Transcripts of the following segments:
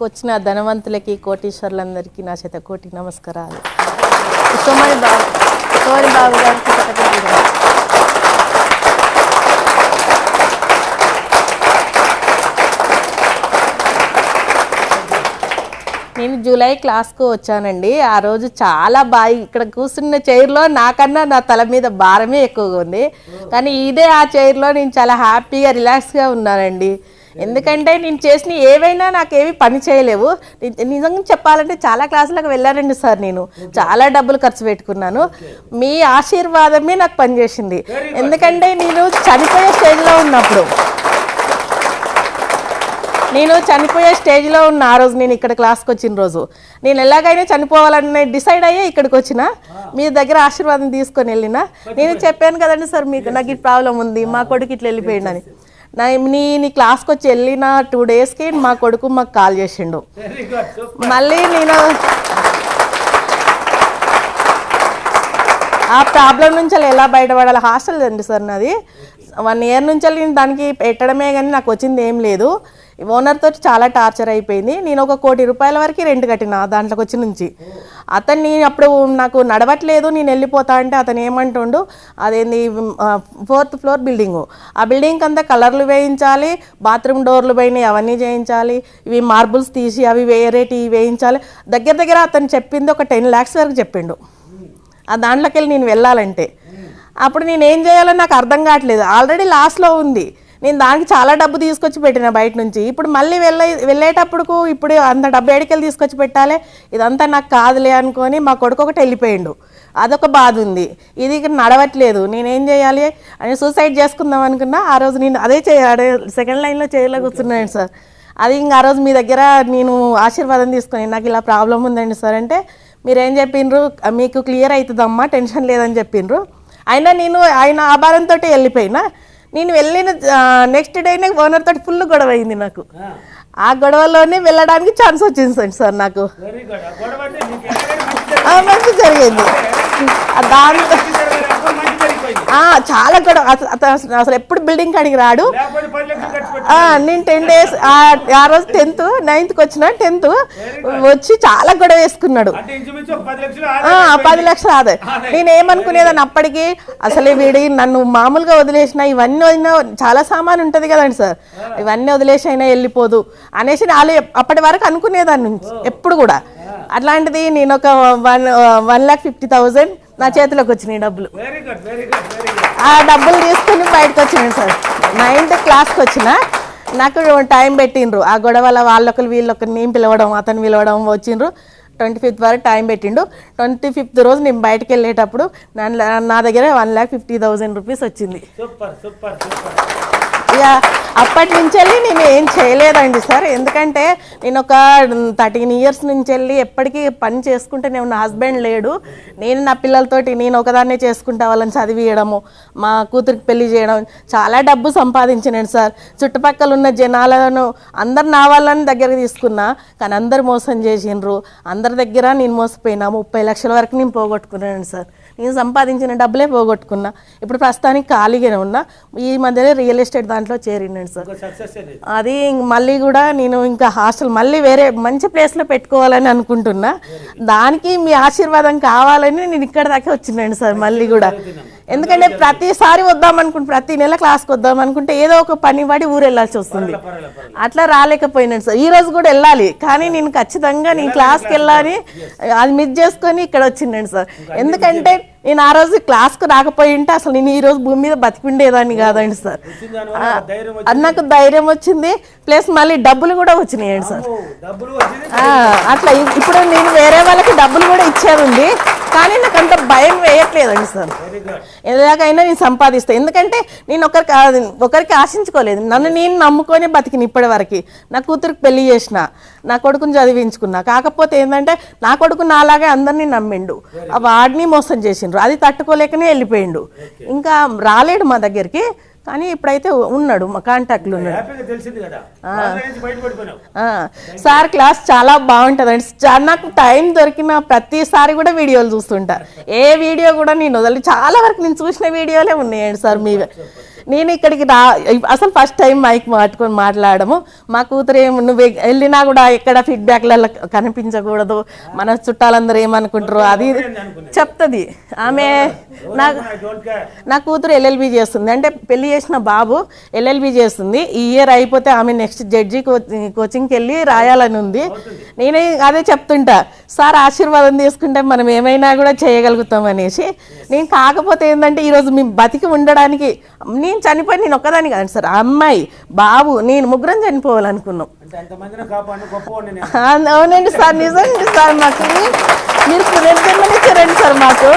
ఇక్కడికి వచ్చిన ధనవంతులకి కోటీశ్వర్లందరికీ నా చేత కోటి నమస్కారాలు. సోమని బాబు సోమని బాబు గారికి నేను జూలై క్లాస్కు వచ్చానండి. ఆ రోజు చాలా బాగా ఇక్కడ కూర్చున్న చైర్లో నాకన్నా నా తల మీద భారమే ఎక్కువగా ఉంది. కానీ ఇదే ఆ చైర్లో నేను చాలా హ్యాపీగా రిలాక్స్గా ఉన్నానండి. ఎందుకంటే నేను చేసిన ఏవైనా నాకేవి పని చేయలేవు. నిజంగా చెప్పాలంటే చాలా క్లాసులకు వెళ్ళానండి సార్ నేను. చాలా డబ్బులు ఖర్చు పెట్టుకున్నాను. మీ ఆశీర్వాదమే నాకు పనిచేసింది. ఎందుకంటే నేను చనిపోయే స్టేజ్లో ఉన్నప్పుడు. నేను చనిపోయే స్టేజ్లో ఉన్న ఆ రోజు నేను ఇక్కడ క్లాస్కి వచ్చిన రోజు. నేను ఎలాగైనా చనిపోవాలని డిసైడ్ అయ్యే ఇక్కడికి వచ్చిన. మీ దగ్గర ఆశీర్వాదం తీసుకొని వెళ్ళిన. నేను చెప్పాను కదండి సార్ మీకు నాకు ఈ ప్రాబ్లం ఉంది మా కొడుకు ఇట్లా వెళ్ళిపోయిండు నా నేను క్లాస్కి వచ్చి వెళ్ళిన టూ డేస్కి మా కొడుకు మాకు కాల్ చేసిండు. మళ్ళీ నేను ఆ ప్రాబ్లం నుంచి ఎలా బయటపడాలి? హాస్టల్ అండి సార్ నాది. వన్ ఇయర్ నుంచి నేను దానికి పెట్టడమే కానీ నాకు వచ్చింది ఏం లేదు. ఓనర్తో చాలా టార్చర్ అయిపోయింది. నేను ఒక కోటి రూపాయల వరకు రెంట్ కట్టిన దాంట్లోకి వచ్చి నుంచి. అతను నేను అప్పుడు నాకు నడవట్లేదు నేను వెళ్ళిపోతా అంటే అతను ఏమంటుండు అదేంది ఫోర్త్ ఫ్లోర్ బిల్డింగ్. ఆ బిల్డింగ్ అంతా కలర్లు వేయించాలి బాత్రూమ్ డోర్లు పోయినాయి అవన్నీ చేయించాలి ఇవి మార్బుల్స్ తీసి అవి వేరేటి వేయించాలి. దగ్గర దగ్గర అతను చెప్పింది ఒక టెన్ ల్యాక్స్ వరకు చెప్పిండు. ఆ దాంట్లోకి వెళ్ళి నేను వెళ్ళాలంటే. అప్పుడు నేను ఏం చేయాలో నాకు అర్థం కావట్లేదు. ఆల్రెడీ లాస్ట్లో ఉంది. నేను దానికి చాలా డబ్బు తీసుకొచ్చి పెట్టిన బయట నుంచి. ఇప్పుడు మళ్ళీ వెళ్ళే వెళ్ళేటప్పుడుకు ఇప్పుడు అంత డబ్బు ఏడికెళ్ళి తీసుకొచ్చి పెట్టాలి. ఇదంతా నాకు కాదులే అనుకొని మా కొడుకు ఒకటి వెళ్ళిపోయిండు. అదొక బాధ ఉంది. ఇది ఇక్కడ నడవట్లేదు. నేనేం చేయాలి? అని సూసైడ్ చేసుకుందాం అనుకున్నా. ఆ రోజు నేను అదే చేయాలి సెకండ్ లైన్లో చేయలే కూర్చున్నాను సార్. అది ఇంకా ఆ రోజు మీ దగ్గర నేను ఆశీర్వాదం తీసుకొని నాకు ఇలా ప్రాబ్లం ఉందండి సార్ అంటే మీరేం చెప్పిండ్రు మీకు క్లియర్ అవుతుందమ్మా టెన్షన్ లేదని చెప్పిండ్రు అయినా నేను ఆయన ఆభారంతో వెళ్ళిపోయినా. నేను వెళ్ళిన నెక్స్ట్ డేనే ఓనర్ తోటి ఫుల్ గొడవ అయింది నాకు. ఆ గొడవలోనే వెళ్ళడానికి ఛాన్స్ వచ్చింది సార్ నాకు. మంచి జరిగింది. దాని మంచి జరగలేదు, మంచి జరిగిపోయింది ఆ, చాలా గొడవ. అసలు ఎప్పుడు బిల్డింగ్ కాడికి రాడు. నేను టెన్ డేస్ ఆ రోజు టెన్త్ నైన్త్కి వచ్చిన టెన్త్ వచ్చి చాలా గొడవ వేసుకున్నాడు. పది లక్షలు ఆ, ఆదాయం పది లక్షలు ఆదాయం. నేను ఏమనుకునేదాన్ని అప్పటికి? అసలు వీడి నన్ను మామూలుగా వదిలేసిన ఇవన్నీ వదిలినా చాలా సామాన్ ఉంటుంది కదండి సార్. ఇవన్నీ వదిలేసి అయినా వెళ్ళిపోదు అనేసి వాళ్ళు అప్పటి వరకు అనుకునేదాన్ని ఎప్పుడు కూడా. అట్లాంటిది నేను ఒక one one lakh fifty thousand నా చేతిలోకి వచ్చినాయి డబ్బులు. ఆ డబ్బులు తీసుకుని బయటకు వచ్చినాను సార్. నైన్త్ క్లాస్కి వచ్చిన నాకు టైం పెట్టిండ్రు. ఆ గొడవల వాళ్ళొకరు వీళ్ళొకరు నేను పిలవడం అతను పిలవడం వచ్చిండ్రు. ట్వంటీ ఫిఫ్త్ వరకు టైం పెట్టిండు. ట్వంటీ ఫిఫ్త్ రోజు నేను బయటకు వెళ్ళేటప్పుడు నా నా దగ్గర one lakh fifty thousand rupees వచ్చింది. సూపర్ సూపర్ సూపర్ అప్పటి నుంచి వెళ్ళి నేను ఏం చేయలేదండి సార్. ఎందుకంటే నేను ఒక థర్టీన్ ఇయర్స్ నుంచి వెళ్ళి ఎప్పటికీ పని చేసుకుంటే నేను నా హస్బెండ్ లేడు. నేను నా పిల్లలతోటి నేను ఒకదాన్నే చేసుకుంటా వాళ్ళని చదివియడము మా కూతురికి పెళ్ళి చేయడం చాలా డబ్బు సంపాదించినాను సార్. చుట్టుపక్కల ఉన్న జనాలను అందరు నా వాళ్ళని దగ్గరికి తీసుకున్నా కానీ అందరు మోసం చేసిండ్రు. అందరి దగ్గర నేను మోసపోయినా ముప్పై లక్షల వరకు నేను పోగొట్టుకున్నాను సార్. నేను సంపాదించిన డబ్బులే పోగొట్టుకున్నా. ఇప్పుడు ప్రస్తుతానికి ఖాళీగానే ఉన్నా. ఈ మధ్యలో రియల్ ఎస్టేట్ దాంట్లో చేరినాను సార్. అది మళ్ళీ కూడా నేను ఇంకా హాస్టల్ మళ్ళీ వేరే మంచి ప్లేస్లో పెట్టుకోవాలని అనుకుంటున్నా. దానికి మీ ఆశీర్వాదం కావాలని నేను ఇక్కడ దాకా వచ్చినాను సార్ మళ్ళీ కూడా. ఎందుకంటే ప్రతిసారి వద్దాం అనుకుంటే ప్రతి నెల క్లాస్కి వద్దాం అనుకుంటే ఏదో ఒక పని పడి ఊరు వెళ్ళాల్సి వస్తుంది. అట్లా రాలేకపోయినాను. సార్ ఈ రోజు కూడా వెళ్ళాలి. కానీ నేను ఖచ్చితంగా నేను క్లాస్కి వెళ్ళాలి అది మిస్ చేసుకొని ఇక్కడ వచ్చిండండి సార్. ఎందుకంటే నేను ఆ రోజు క్లాస్కు రాకపోయి ఉంటే అసలు నేను ఈ రోజు భూమి మీద బతికుండేదాన్ని కాదండి సార్. నాకు ధైర్యం వచ్చింది. ప్లస్ మళ్ళీ డబ్బులు కూడా వచ్చినాయండి సార్. అట్లా ఇప్పుడు నేను వేరే వాళ్ళకి డబ్బులు కూడా ఇచ్చేది ఉంది కానీ నాకు అంత భయం వేయట్లేదండి సార్. ఎలాగైనా నేను సంపాదిస్తాను ఎందుకంటే నేను ఒకరికి ఒకరికి ఆశించుకోలేదు. నన్ను నేను నమ్ముకొని బతికిన ఇప్పటి వరకు నా కూతురికి పెళ్ళి చేసిన నా కొడుకుని చదివించుకున్నా. కాకపోతే ఏంటంటే నా కొడుకు నాలాగే అందరినీ నమ్మిండు. ఆ వాడిని మోసం చేసిండ్రు. అది తట్టుకోలేకనే వెళ్ళిపోయిండు. ఇంకా రాలేడు మా దగ్గరికి. కానీ ఇప్పుడైతే ఉన్నాడు మా కాంటాక్ట్లు ఉన్నాడు. సార్ క్లాస్ చాలా బాగుంటుందండి. చా- నాకు టైం దొరికిన ప్రతిసారి కూడా వీడియోలు చూస్తుంటా. ఏ వీడియో కూడా నేను వదలి చాలా వరకు నేను చూసిన వీడియోలే ఉన్నాయండి సార్ మీ నేను ఇక్కడికి రా అసలు ఫస్ట్ టైం మైక్ పట్టుకొని మాట్లాడము. మా కూతురు ఏమి నువ్వు వెళ్ళినా కూడా ఎక్కడ ఫీడ్బ్యాక్లలో కనిపించకూడదు. మన చుట్టాలందరూ ఏమనుకుంటారు అది చెప్తుంది. ఆమె నాకు నా కూతురు ఎల్ఎల్బి చేస్తుంది. అంటే పెళ్ళి చేసిన బాబు ఎల్ఎల్బి చేస్తుంది. ఈ ఇయర్ అయిపోతే ఆమె నెక్స్ట్ జడ్జి కోచింగ్కి వెళ్ళి రాయాలని ఉంది. నేనే అదే చెప్తుంటా. సార్ ఆశీర్వాదం తీసుకుంటే మనం ఏమైనా కూడా చేయగలుగుతాం అనేసి. నేను కాకపోతే ఏంటంటే ఈరోజు మేము బతికి ఉండడానికి నేను చనిపోయి నేను ఒక్కదాని కాదు సార్. అమ్మాయి బాబు నేను ముగ్గురం చనిపోవాలనుకున్నాం. నేను. అవునండి సార్ నిజంగా సార్ మాకు. మీరు పునర్జన్మని ఇచ్చారండి సార్ మాకు.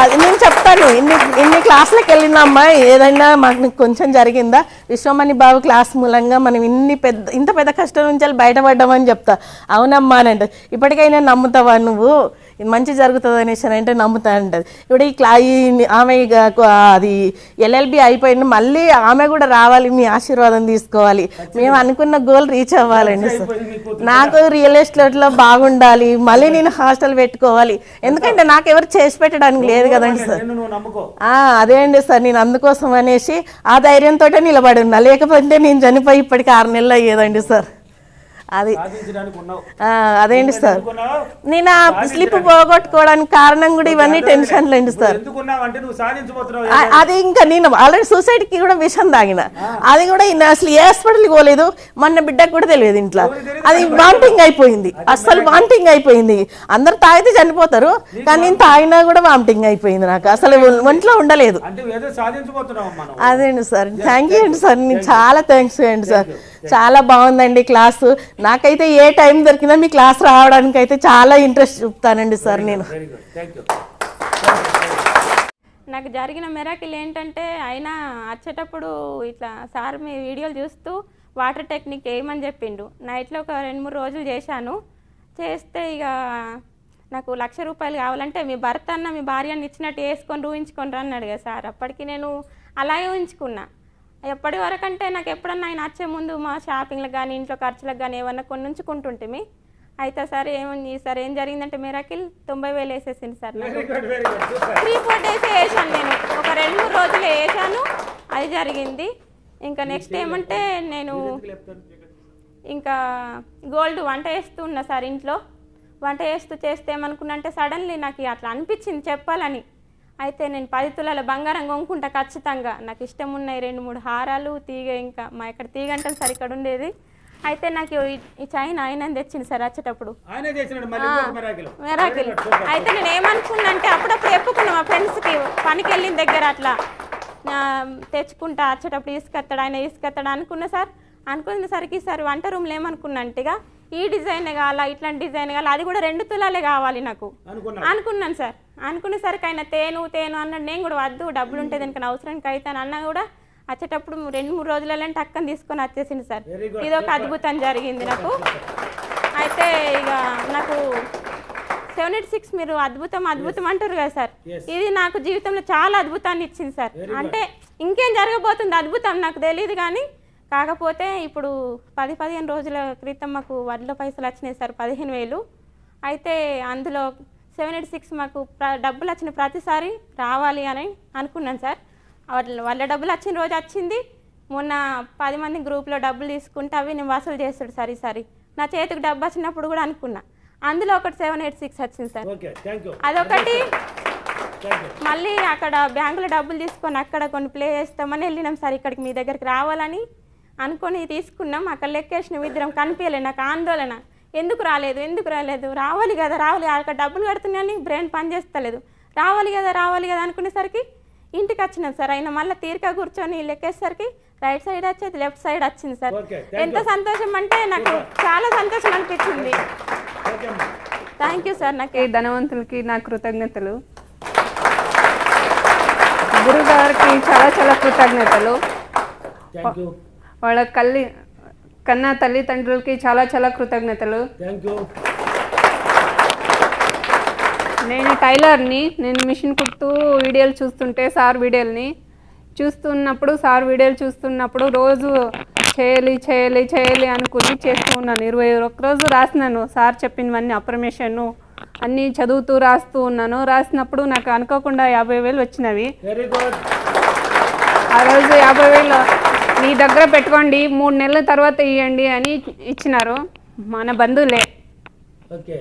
అది నేను చెప్తాను ఇన్ని ఇన్ని క్లాసులకు వెళ్ళిన అమ్మాయి ఏదైనా మాకు కొంచెం జరిగిందా? విశ్వమణి బాబు క్లాస్ మూలంగా మనం ఇన్ని పెద్ద ఇంత పెద్ద కష్టం నుంచి బయటపడ్డామని చెప్తా. అవునమ్మా అని అంటే ఇప్పటికైనా నమ్ముతావా నువ్వు? మంచి జరుగుతుంది అనేసి అని అంటే నమ్ముతా ఉంటుంది ఇప్పుడు ఈ క్లా ఆమె అది ఎల్ఎల్బి అయిపోయింది మళ్ళీ ఆమె కూడా రావాలి మీ ఆశీర్వాదం తీసుకోవాలి. మేము అనుకున్న గోల్ రీచ్ అవ్వాలండి సార్. నాకు రియల్ ఎస్టేట్లో బాగుండాలి మళ్ళీ నేను హాస్టల్ పెట్టుకోవాలి. ఎందుకంటే నాకు ఎవరు చేసి పెట్టడానికి లేదు కదండి సార్. అదే అండి సార్ నేను అందుకోసం అనేసి ఆ ధైర్యంతో నిలబడి ఉన్నా. లేకపోతే నేను చనిపోయి ఇప్పటికి ఆరు నెలలు అయ్యేదండి సార్. అది అదేంటి సార్ నేను ఆ స్లిప్ పోగొట్టుకోవడానికి కారణం కూడా ఇవన్నీ టెన్షన్లు అండి సార్ అది ఇంకా నేను ఆల్రెడీ సూసైడ్కి కూడా విషం తాగిన. అది కూడా అసలు ఏ హాస్పిటల్కి పోలేదు. మొన్న బిడ్డకు కూడా తెలియదు ఇంట్లో. అది వామిటింగ్ అయిపోయింది. అసలు వామిటింగ్ అయిపోయింది. అందరు తాగితే చనిపోతారు కానీ నేను తాగినా కూడా వామిటింగ్ అయిపోయింది నాకు. అసలు ఒంట్లో ఉండలేదు. అదేండి సార్? థ్యాంక్ యూ అండి సార్. నేను చాలా థ్యాంక్స్ అండి సార్. చాలా బాగుందండి క్లాసు. నాకైతే ఏ టైం దొరికినా మీ క్లాస్ రావడానికి అయితే చాలా ఇంట్రెస్ట్ చూపుతానండి సార్ నేను. నాకు జరిగిన మెరాకిల్ ఏంటంటే అయినా వచ్చేటప్పుడు ఇట్లా సార్ మీ వీడియోలు చూస్తూ వాటర్ టెక్నిక్ వేయమని చెప్పిండు. నైట్లో ఒక రెండు మూడు రోజులు చేశాను. చేస్తే ఇక నాకు లక్ష రూపాయలు కావాలంటే మీ భర్త అన్న మీ భార్యని ఇచ్చినట్టు వేసుకొని ఊహించుకొని రా అన్నాడు కదా సార్. అప్పటికి నేను అలాగే ఊహించుకున్నా. ఎప్పటి వరకు అంటే నాకు ఎప్పుడన్నా ఆయన వచ్చే ముందు మా షాపింగ్లకు కానీ ఇంట్లో ఖర్చులకు కానీ ఏమన్నా కొన్ని ఉంచుకుంటుంటిమి అయితే సార్ ఏముంది సార్ ఏం జరిగిందంటే మెరాకిల్ తొంభై వేలు వేసేసింది సార్ త్రీ ఫోర్ డేస్ వేసాను నేను. ఒక రెండు మూడు రోజులు వేసాను అది జరిగింది. ఇంకా నెక్స్ట్ ఏమంటే నేను ఇంకా గోల్డ్ వంట వేస్తూ ఉన్నా సార్ ఇంట్లో. వంట చేస్తూ చేస్తే ఏమనుకున్నా అంటే సడన్లీ నాకు అట్లా అనిపించింది చెప్పాలని. అయితే నేను పది తులాల బంగారం కొనుక్కుంటా ఖచ్చితంగా. నాకు ఇష్టం ఉన్నాయి రెండు మూడు హారాలు తీగ ఇంకా మా ఇక్కడ తీగ అంటే సార్ ఇక్కడ ఉండేది. అయితే నాకు ఈ- చైన్ ఆయన తెచ్చింది సార్ వచ్చేటప్పుడు. మెరాకిల్. అయితే నేను ఏమనుకున్నా అంటే అప్పుడప్పుడు చెప్పుకున్నా మా ఫ్రెండ్స్కి పనికి వెళ్ళిన దగ్గర అట్లా తెచ్చుకుంటా వచ్చేటప్పుడు తీసుకొస్తాడు ఆయన తీసుకొస్తాడు అనుకున్నా సార్. అనుకునేసరికి సార్ వంట రూమ్లో ఏమనుకున్నా అంటే ఇక ఈ డిజైన్ కావాలా ఇట్లాంటి డిజైన్ కావాలా అది కూడా రెండు తులాలే కావాలి నాకు. అనుకున్నా అనుకున్నాను సార్. అనుకునేసరికి ఆయన తేను తేను అన్నాడు. నేను కూడా వద్దు డబ్బులు ఉంటే దీనికి అవసరానికి అవుతాను అన్నా కూడా వచ్చేటప్పుడు రెండు మూడు రోజులలో టక్కన తీసుకొని వచ్చేసింది సార్. ఇది ఒక అద్భుతం జరిగింది నాకు. అయితే ఇక నాకు సెవెన్ ఎయిట్ సిక్స్ మీరు అద్భుతం అద్భుతం అంటారు కదా సార్. ఇది నాకు జీవితంలో చాలా అద్భుతాన్ని ఇచ్చింది సార్. అంటే ఇంకేం జరగబోతుంది అద్భుతం నాకు తెలియదు కానీ కాకపోతే ఇప్పుడు పది పదిహేను రోజుల క్రితం మాకు వడ్ల పైసలు వచ్చినాయి సార్ పదిహేను వేలు. అయితే అందులో సెవెన్ ఎయిట్ సిక్స్ మాకు ప్ర- డబ్బులు వచ్చిన ప్రతిసారి రావాలి అని అనుకున్నాను సార్. వాళ్ళ వాళ్ళ డబ్బులు వచ్చిన రోజు వచ్చింది. మొన్న పది మంది గ్రూప్లో డబ్బులు తీసుకుంటే అవి నేను వసూలు చేస్తాడు సార్ ఈసారి. నా చేతికి డబ్బు వచ్చినప్పుడు కూడా అనుకున్నా. అందులో ఒకటి సెవెన్ ఎయిట్ సిక్స్ వచ్చింది సార్. అదొకటి. మళ్ళీ అక్కడ బ్యాంకులో డబ్బులు తీసుకొని అక్కడ కొన్ని ప్లే చేస్తామని వెళ్ళినాం సార్. ఇక్కడికి మీ దగ్గరికి రావాలని అనుకొని తీసుకున్నాం. అక్కడ లెక్కేసిన ఇద్దరం కనిపించలే. నాకు ఆందోళన. ఎందుకు రాలేదు? ఎందుకు రాలేదు? రావాలి కదా రావాలి. అక్కడ డబ్బులు కడుతున్నాయని బ్రెయిన్ పని చేస్తలేదు. రావాలి కదా రావాలి కదా అనుకునేసరికి ఇంటికి వచ్చినాం సార్. అయినా మళ్ళీ తీరిక కూర్చొని లెక్కేసరికి రైట్ సైడ్ వచ్చేది లెఫ్ట్ సైడ్ వచ్చింది సార్. ఎంత సంతోషం అంటే నాకు చాలా సంతోషం అనిపించింది. థ్యాంక్ యూ సార్ నాకు. ఈ ధనవంతులకి నా కృతజ్ఞతలు. గురుగారికి చాలా చాలా కృతజ్ఞతలు. వాళ్ళ కల్లి కన్నా తల్లిదండ్రులకి చాలా చాలా కృతజ్ఞతలు. నేను టైలర్ని నేను మిషన్ కుడుతూ వీడియోలు చూస్తుంటే సార్ వీడియోలని చూస్తున్నప్పుడు సార్ వీడియోలు చూస్తున్నప్పుడు రోజు చేయాలి చేయాలి చేయాలి అనుకుని చేస్తూ ఉన్నాను. ఇరవై ఒక్క రోజు రాసినాను సార్ చెప్పినవన్నీ అప్రమేషన్ అన్నీ చదువుతూ రాస్తూ ఉన్నాను. రాసినప్పుడు నాకు అనుకోకుండా యాభై వేలు వచ్చినవి. ఆ రోజు యాభై వేలు మీ దగ్గర పెట్టుకోండి మూడు నెలల తర్వాత ఇవ్వండి అని ఇచ్చినారు మన బంధువులే. ఓకే.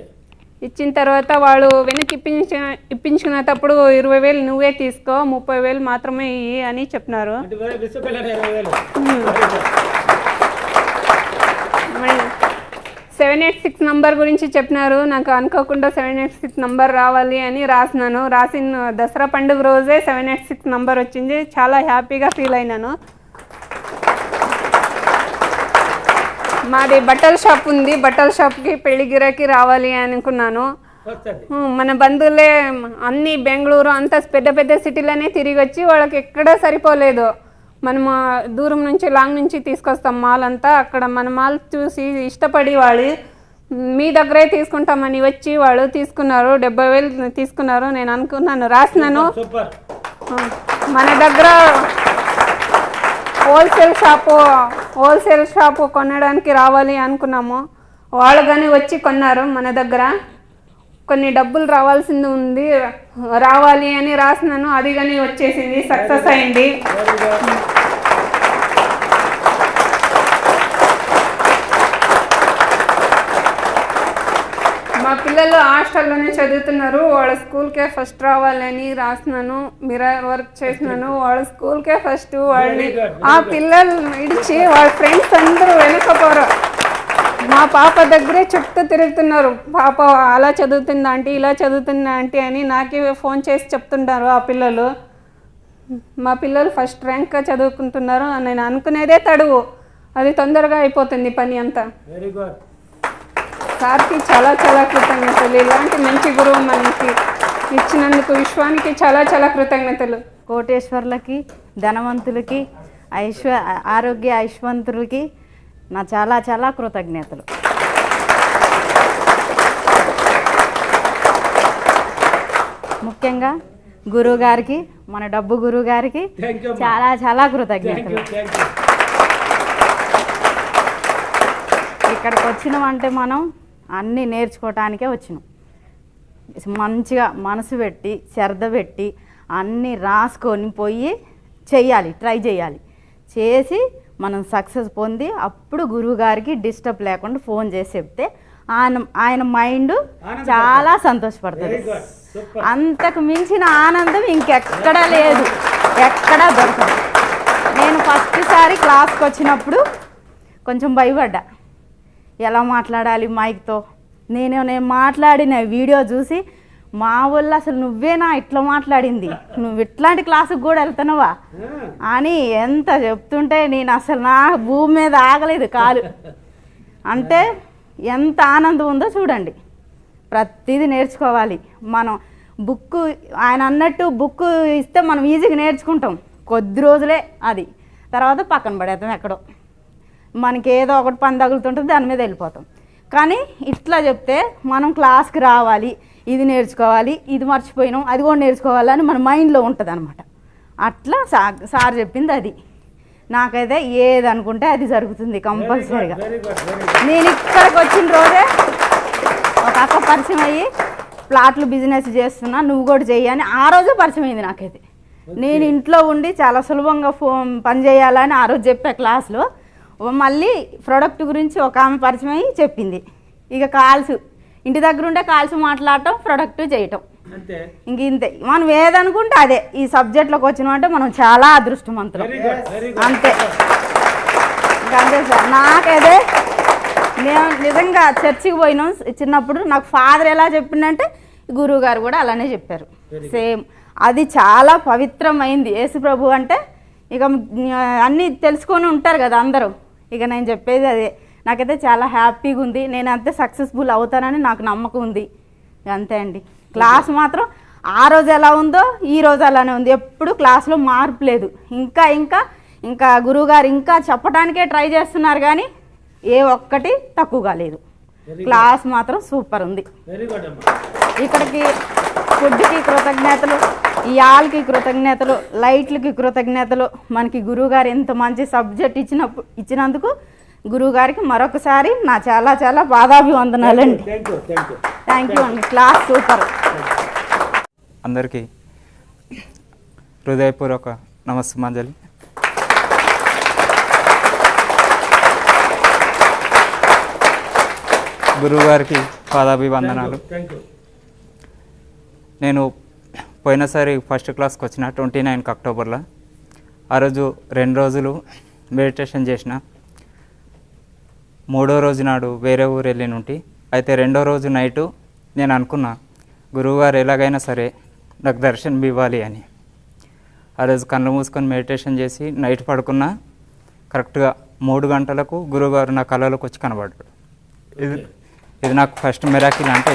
ఇచ్చిన తర్వాత వాళ్ళు వెనక్కి ఇప్పించిన ఇప్పించుకునేటప్పుడు ఇరవై వేలు నువ్వే తీసుకో ముప్పై వేలు మాత్రమే ఇయ్యి అని చెప్పినారు. సెవెన్ ఎయిట్ సిక్స్ నంబర్ గురించి చెప్పినారు. నాకు అనుకోకుండా సెవెన్ ఎయిట్ సిక్స్ నంబర్ రావాలి అని రాసినాను. రాసిన దసరా పండుగ రోజే సెవెన్ ఎయిట్ సిక్స్ నంబర్ వచ్చింది. చాలా హ్యాపీగా ఫీల్ అయినాను. మాది బట్టల షాప్ ఉంది. బట్టల షాప్కి పెళ్ళి గిరాకీ రావాలి అనుకున్నాను. మన బంధువులే అన్ని బెంగళూరు అంత పెద్ద పెద్ద సిటీలోనే తిరిగి వచ్చి వాళ్ళకి ఎక్కడా సరిపోలేదు. మనము దూరం నుంచి లాంగ్ నుంచి తీసుకొస్తాం మాల్ అంతా. అక్కడ మన మాల్ చూసి ఇష్టపడి వాళ్ళు మీ దగ్గరే తీసుకుంటామని వచ్చి వాళ్ళు తీసుకున్నారు. డెబ్బై వేలు తీసుకున్నారు. నేను అనుకున్నాను రాసినాను. మన దగ్గర హోల్సేల్ షాపు హోల్సేల్ షాపు కొనడానికి రావాలి అనుకున్నాము. వాళ్ళు కానీ వచ్చి కొన్నారు మన దగ్గర. కొన్ని డబ్బులు రావాల్సింది ఉంది. రావాలి అని రాసినాను అది కానీ వచ్చేసింది సక్సెస్ అయింది మా పిల్లలు హాస్టల్లోనే చదువుతున్నారు. వాళ్ళ స్కూల్కే ఫస్ట్ రావాలని రాసినాను మిర్రర్ వర్క్ చేసినాను వాళ్ళ స్కూల్కే ఫస్ట్ వాళ్ళని ఆ పిల్లలు ఇడిచి వాళ్ళ ఫ్రెండ్స్ అందరూ వెనకపోరు. మా పాప దగ్గరే చుట్టూ తిరుగుతున్నారు. పాప అలా చదువుతుందా ఆంటీ? ఇలా చదువుతుందా ఆంటీ అని నాకే ఫోన్ చేసి చెప్తుంటారు ఆ పిల్లలు. మా పిల్లలు ఫస్ట్ ర్యాంక్గా చదువుకుంటున్నారు నేను అనుకునేదే తడువు. అది తొందరగా అయిపోతుంది పని అంతా. వెరీ గుడ్ సార్కి చాలా చాలా కృతజ్ఞతలు. ఇలాంటి మంచి గురువు మనకి ఇచ్చినందుకు విశ్వానికి చాలా చాలా కృతజ్ఞతలు. కోటేశ్వర్లకి ధనవంతులకి ఐశ్వ ఆరోగ్య ఐశ్వంతులకి నా చాలా చాలా కృతజ్ఞతలు. ముఖ్యంగా గురువు గారికి మన డబ్బు గురువు గారికి చాలా చాలా కృతజ్ఞతలు. ఇక్కడికి వచ్చినామంటే మనం అన్నీ నేర్చుకోవటానికే వచ్చినాం. మంచిగా మనసు పెట్టి శ్రద్ధ పెట్టి అన్నీ రాసుకొని పోయి చెయ్యాలి ట్రై చేయాలి చేసి మనం సక్సెస్ పొంది అప్పుడు గురువుగారికి డిస్టర్బ్ లేకుండా ఫోన్ చేసి చెప్తే ఆయన ఆయన మైండ్ చాలా సంతోషపడుతుంది అంతకు మించిన ఆనందం ఇంకెక్కడా లేదు. ఎక్కడా దొరకదు. నేను ఫస్ట్ సారి క్లాస్కి వచ్చినప్పుడు కొంచెం భయపడ్డా. ఎలా మాట్లాడాలి మైక్తో? నేను నేను మాట్లాడిన వీడియో చూసి మా వాళ్ళు అసలు నువ్వేనా ఇట్లా మాట్లాడింది? నువ్వు ఇట్లాంటి క్లాసుకు కూడా వెళ్తున్నావా? అని ఎంత చెప్తుంటే నేను అసలు నా భూమి మీద ఆగలేదు కాలు. అంటే ఎంత ఆనందం ఉందో చూడండి. ప్రతిదీ నేర్చుకోవాలి. మనం బుక్ ఆయన అన్నట్టు బుక్ ఇస్తే మనం ఈజీగా నేర్చుకుంటాం. కొద్ది రోజులే అది. తర్వాత పక్కన పడేద్దాం ఎక్కడో. మనకి ఏదో ఒకటి పని తగులుతుంటుంది దాని మీద వెళ్ళిపోతాం. కానీ ఇట్లా చెప్తే మనం క్లాస్కి రావాలి ఇది నేర్చుకోవాలి ఇది మర్చిపోయినాం అది కూడా నేర్చుకోవాలని మన మైండ్లో ఉంటుంది అనమాట అట్లా సా సార్ చెప్పింది అది. నాకైతే ఏది అనుకుంటే అది జరుగుతుంది కంపల్సరీగా. నేను ఇక్కడికి వచ్చిన రోజే ఒక అక్క పరిచయం అయ్యి ప్లాట్లు బిజినెస్ చేస్తున్నా నువ్వు కూడా చెయ్యి అని ఆ రోజే పరిచయం అయింది నాకైతే. నేను ఇంట్లో ఉండి చాలా సులభంగా ఫోన్ పని చేయాలని ఆ రోజు చెప్పా క్లాస్లో మళ్ళీ ప్రోడక్ట్ గురించి ఒక ఆమె పరిచయం అయ్యి చెప్పింది. ఇక కాల్స్ ఇంటి దగ్గర ఉండే కాల్స్ మాట్లాడటం ప్రొడక్ట్ చేయటం. ఇంక ఇంతే. మనం ఏదనుకుంటే అదే. ఈ సబ్జెక్ట్లోకి వచ్చినామంటే మనం చాలా అదృష్టవంతులం. అంతే. అంతే సార్. నాకైతే నేను నిజంగా చర్చికి పోయినాం. చిన్నప్పుడు నాకు ఫాదర్ ఎలా చెప్పిండంటే గురువు గారు కూడా అలానే చెప్పారు. సేమ్. అది చాలా పవిత్రమైంది. యేసు ప్రభు అంటే ఇక అన్నీ తెలుసుకొని ఉంటారు కదా అందరూ. ఇక నేను చెప్పేది అదే. నాకైతే చాలా హ్యాపీగా ఉంది. నేను అంతే సక్సెస్ఫుల్ అవుతానని నాకు నమ్మకం ఉంది. అంతే అండి. క్లాస్ మాత్రం ఆ రోజు ఎలా ఉందో ఈ రోజు అలానే ఉంది. ఎప్పుడు క్లాస్లో మార్పు లేదు. ఇంకా ఇంకా ఇంకా గురువుగారు ఇంకా చెప్పడానికే ట్రై చేస్తున్నారు కానీ ఏ ఒక్కటి తక్కువగా లేదు. క్లాస్ మాత్రం సూపర్ ఉంది. ఇక్కడికి ఫుడ్కి కృతజ్ఞతలు ఈ ఆల్కి కృతజ్ఞతలు లైట్లకి కృతజ్ఞతలు. మనకి గురువుగారు ఎంత మంచి సబ్జెక్ట్ ఇచ్చినప్పుడు ఇచ్చినందుకు గురువుగారికి మరొకసారి నా చాలా చాలా బాధాభివందనాలు అండి థ్యాంక్ యూ అండి. క్లాస్ సూపర్ అందరికీ హృదయపూర్వక నమస్మాంజలి గురువుగారికి పాదాభివందనాలు. నేను పోయినసారి ఫస్ట్ క్లాస్కి వచ్చిన ట్వంటీ నైన్కి అక్టోబర్లో. ఆ రోజు రెండు రోజులు మెడిటేషన్ చేసిన. మూడో రోజు నాడు వేరే ఊరు వెళ్ళి నుండి అయితే రెండో రోజు నైటు నేను అనుకున్నా గురువుగారు ఎలాగైనా సరే నాకు దర్శనం ఇవ్వాలి అని. ఆ రోజు కళ్ళు మూసుకొని మెడిటేషన్ చేసి నైట్ పడుకున్నా కరెక్ట్గా మూడు గంటలకు గురువుగారు నా కళలోకి వచ్చి కనబడ్డాడు. ఇది ఇది నాకు ఫస్ట్ మెరాకిల్ అంటే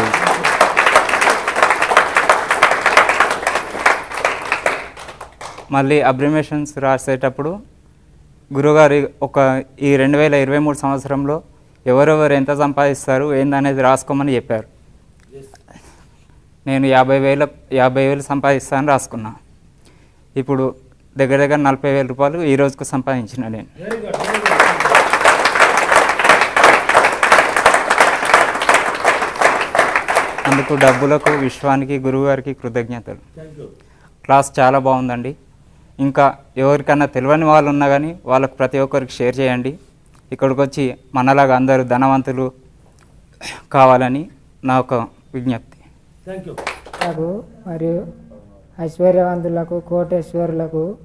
మళ్ళీ అబ్రిమేషన్స్ రాసేటప్పుడు గురుగారు ఒక ఈ రెండు వేల ఇరవై మూడు సంవత్సరంలో ఎవరెవరు ఎంత సంపాదిస్తారు ఏందనేది రాసుకోమని చెప్పారు. నేను యాభై వేల యాభై వేలు సంపాదిస్తానని రాసుకున్నా. ఇప్పుడు దగ్గర దగ్గర నలభై వేల రూపాయలు ఈ రోజుకు సంపాదించిన నేను. అందుకు డబ్బులకు విశ్వానికి గురువుగారికి కృతజ్ఞతలు. క్లాస్ చాలా బాగుందండి. ఇంకా ఎవరికైనా తెలియని వాళ్ళు ఉన్నా కానీ వాళ్ళకు ప్రతి ఒక్కరికి షేర్ చేయండి. ఇక్కడికి వచ్చి మనలాగా అందరూ ధనవంతులు కావాలని నా ఒక విజ్ఞప్తి. లకు మరియు ఐశ్వర్యవంతులకు కోటేశ్వరులకు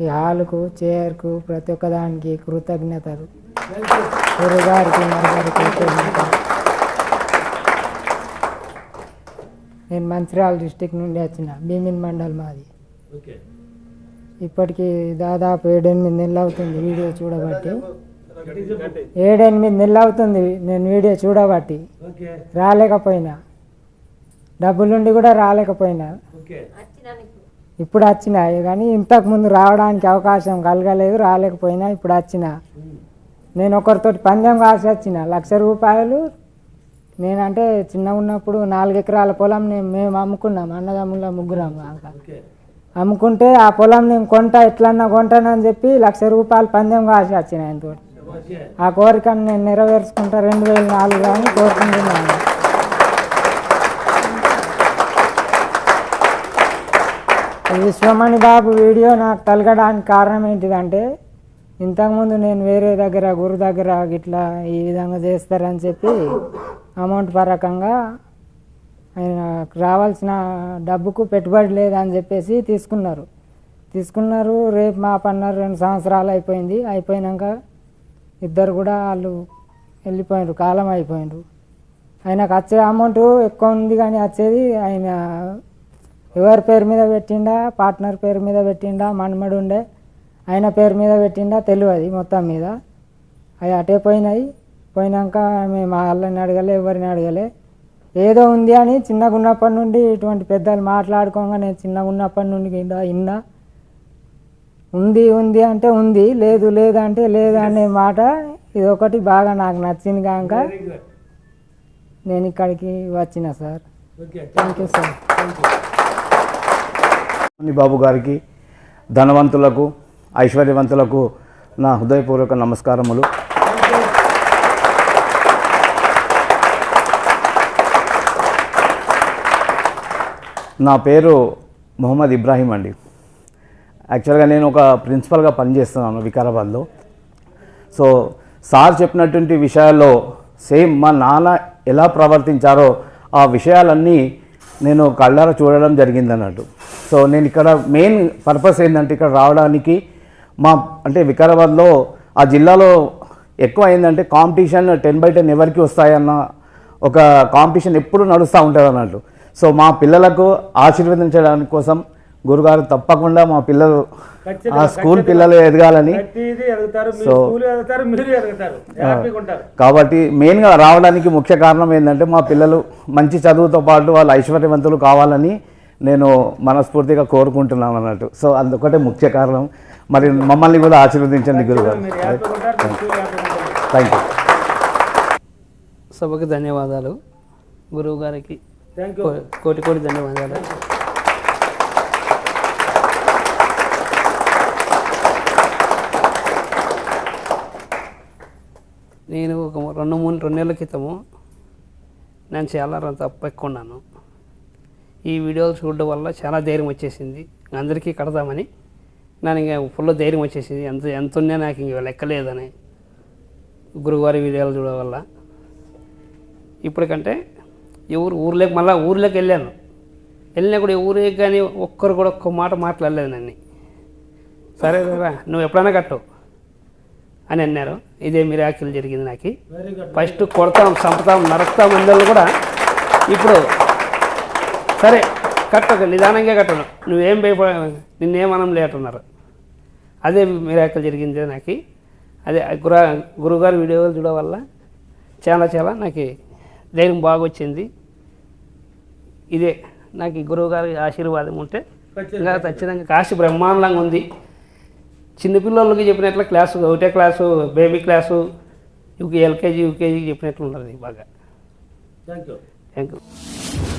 ఈ హాలుకు చైర్కు ప్రతి ఒక్కదానికి కృతజ్ఞతలు. గురుగారికి మరిగారికి కృతజ్ఞతలు. నేను మంచిర్యాల డిస్టిక్ నుండి వచ్చిన భీమిన్ మండల్ మాది. ఓకే ఇప్పటికి దాదాపు ఏడెనిమిది నెలలు అవుతుంది వీడియో చూడబట్టి. ఏడెనిమిది నెలలు అవుతుంది నేను వీడియో చూడబట్టి. రాలేకపోయినా. డబ్బులుండి కూడా రాలేకపోయినా. ఇప్పుడు వచ్చినాయి కానీ ఇంతకు ముందు రావడానికి అవకాశం కలగలేదు రాలేకపోయినా ఇప్పుడు వచ్చిన నేను ఒకరితోటి పందెం కాసి వచ్చిన లక్ష రూపాయలు నేనంటే చిన్నగా ఉన్నప్పుడు నాలుగు ఎకరాల పొలం నేను మేము అమ్ముకున్నాం అన్నదమ్ముల ముగ్గురం. అమ్ముకుంటే ఆ పొలం నేను కొంటా ఎట్లన్నా కొంటానని చెప్పి లక్ష రూపాయలు పందెం కాసి వచ్చిన ఆయనతో. ఆ కోరికను నేను నెరవేర్చుకుంటా రెండు వేల నాలుగు అని కోరుకుంటున్నాను. విశ్వమణి బాబు వీడియో నాకు తలగడానికి కారణం ఏంటిదంటే ఇంతకుముందు నేను వేరే దగ్గర గురు దగ్గర ఇట్లా ఈ విధంగా చేస్తారని చెప్పి అమౌంట్ పరకంగా ఆయన రావాల్సిన డబ్బుకు పెట్టుబడి లేదని చెప్పేసి తీసుకున్నారు. తీసుకున్నారు రేపు మా పన్నారు రెండు సంవత్సరాలు అయిపోయింది. అయిపోయినాక ఇద్దరు కూడా వాళ్ళు వెళ్ళిపోయినారు కాలం అయిపోయినారు ఆయనకు వచ్చే అమౌంట్ ఎక్కువ ఉంది కానీ వచ్చేది ఆయన ఎవరి పేరు మీద పెట్టిండా పార్ట్నర్ పేరు మీద పెట్టిండా మనమడు ఉండే ఆయన పేరు మీద పెట్టిండా తెలియదు మొత్తం మీద. అవి అటే పోయినాయి. పోయినాక మేము వాళ్ళని అడగలే ఎవరిని అడగలే. ఏదో ఉంది అని చిన్నగా ఉన్నప్పటి నుండి ఇటువంటి పెద్దలు మాట్లాడుకోగా నేను చిన్నగా ఉన్నప్పటి నుండి ఇన్నా ఇన్నా ఉంది ఉంది అంటే ఉంది లేదు లేదు అంటే లేదు అనే మాట ఇది ఒకటి బాగా నాకు నచ్చింది గుడ్ నేను ఇక్కడికి వచ్చిన sir. Okay thank you sir అని బాబు గారికి ధనవంతులకు ఐశ్వర్యవంతులకు నా హృదయపూర్వక నమస్కారములు. నా పేరు మొహమ్మద్ ఇబ్రాహీం అండి. యాక్చువల్గా నేను ఒక ప్రిన్సిపల్గా పనిచేస్తున్నాను వికారాబాద్లో. సో సార్ చెప్పినటువంటి విషయాల్లో సేమ్ మా నాన్న ఎలా ప్రవర్తించారో ఆ విషయాలన్నీ నేను కళ్ళారా చూడడం జరిగింది అన్నట్టు సో నేను ఇక్కడ మెయిన్ పర్పస్ ఏంటంటే ఇక్కడ రావడానికి మా అంటే వికారాబాద్లో ఆ జిల్లాలో ఎక్కువ ఏంటంటే కాంపిటీషన్ టెన్ బై టెన్ ఎవరికి వస్తాయన్న ఒక కాంపిటీషన్ ఎప్పుడు నడుస్తూ ఉంటుంది అన్నట్టు సో మా పిల్లలకు ఆశీర్వదించడానికి కోసం గురుగారు తప్పకుండా మా పిల్లలు ఆ స్కూల్ పిల్లలు ఎదగాలని. ఉంటారు. కాబట్టి మెయిన్గా రావడానికి ముఖ్య కారణం ఏంటంటే మా పిల్లలు మంచి చదువుతో పాటు వాళ్ళు ఐశ్వర్యవంతులు కావాలని నేను మనస్ఫూర్తిగా కోరుకుంటున్నాను అన్నట్టు. సో అందుకటే ముఖ్య కారణం. మరి మమ్మల్ని కూడా ఆశీర్వదించండి గురుగారు. థ్యాంక్ యూ సభకు ధన్యవాదాలు. గురువు గారికి థ్యాంక్ యూ కో- కోటి కోటి ధన్యవాదాలు. నేను ఒక రెండు మూడు రెండు నెలల క్రితము నేను చాలా తప్పెక్కున్నాను తప్పు ఈ వీడియోలు చూడడం వల్ల చాలా ధైర్యం వచ్చేసింది. అందరికీ కడదామని నేను ఇంకా ఫుల్ ధైర్యం వచ్చేసింది. ఎంత ఎంత ఉన్నా నాకు ఇంక లెక్కలేదని గురువారి వీడియోలు చూడడం వల్ల. ఇప్పటికంటే ఎవరు ఊర్లోకి మళ్ళీ ఊర్లోకి వెళ్ళాను. వెళ్ళినా కూడా ఊరికి కానీ ఒక్కరు కూడా ఒక్క మాట మాట్లాడలేదు నన్ను. సరే రా నువ్వు ఎప్పుడైనా కట్టు అని అన్నారు. ఇదే మిరాకిల్ జరిగింది నాకు. ఫస్ట్ కొడతాం చంపుతాం నరుకుతాం అందరూ కూడా. ఇప్పుడు సరే కట్టకు నిదానంగా కట్టను నువ్వేం భయపడ నిన్నేమనం లేటున్నారు అదే మిరాకిల్ జరిగింది నాకు. అదే గురు గురుగారి వీడియోలు చూడడం వల్ల చాలా చాలా నాకు ధైర్యం బాగా వచ్చింది. ఇదే నాకు ఈ గురువుగారి ఆశీర్వాదం ఉంటే ఇంకా ఖచ్చితంగా కాశీ బ్రహ్మాండంగా ఉంది. చిన్నపిల్లలకి చెప్పినట్లు క్లాసు ఒకటే class baby class UK LKG UKG చెప్పినట్లు ఉన్నది బాగా. Thank you thank you